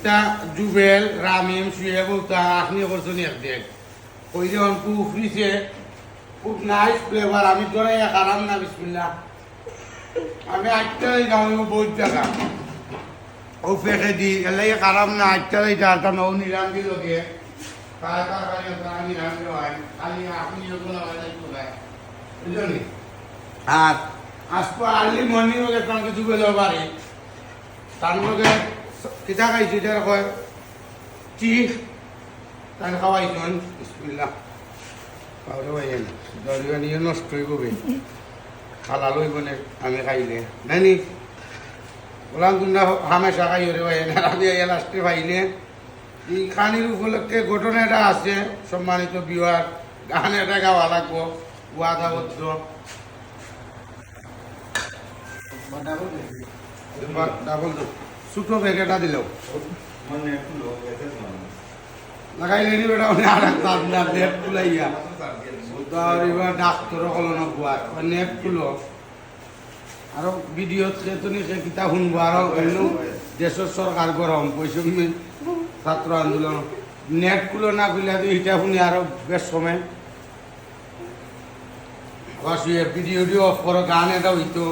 ইতা জুবেল রামিম শুয়ে বলতা আপনি করছেন এক দেখ ওই যে অঙ্কু উফরিছে, খুব নাইস ফ্লেভার আমি এক আরাম না বিসমিল্লা আমি আটটাই যাও বহুত টাকা। ও ফেটে দি এলাই আরাম না আটটাই যাটা নৌ নিরাম দিল গিয়ে কার কার কার নিরাম দিল হয় খালি আপনি যখন বুঝলি? আর আজকে আর্লি মর্নিং ওকে তার কিছু বেলো পারে তার লগে কিতা খাইছি? তার কয় চিফ তার খাওয়াইছেন বিসমিল্লাহ খাওয়াতে পাইছেন দরিয়া নিয়ে নষ্ট হইব বে। খালা লইব নে আমি খাইলে। নাইনি বললাম তোমরা হামেশা খাই রে ভাই। আমি লাস্টে পাইলে এই খানির উপলক্ষে ঘটনাটা আছে সম্মানিত বিহার গান এটা গাওয়া লাগবো। ওয়াদাবদ্ধ ডাবল ছোটো প্যাকেটটা দিলেও লাগাইলে নি বেটা মানে আর নেট আর এবার ডাক্তার হলো না বুয়ার নেট তুলো আরও ভিডিও তুমি কিতা শুনব আরও অন্য দেশের সরকার গরম পয়সা ছাত্র আন্দোলন। নেট খুলো না খুলে তো এটা শুনি আরও বেশ সময় ভিডিও অফ করো গান এটা হইতো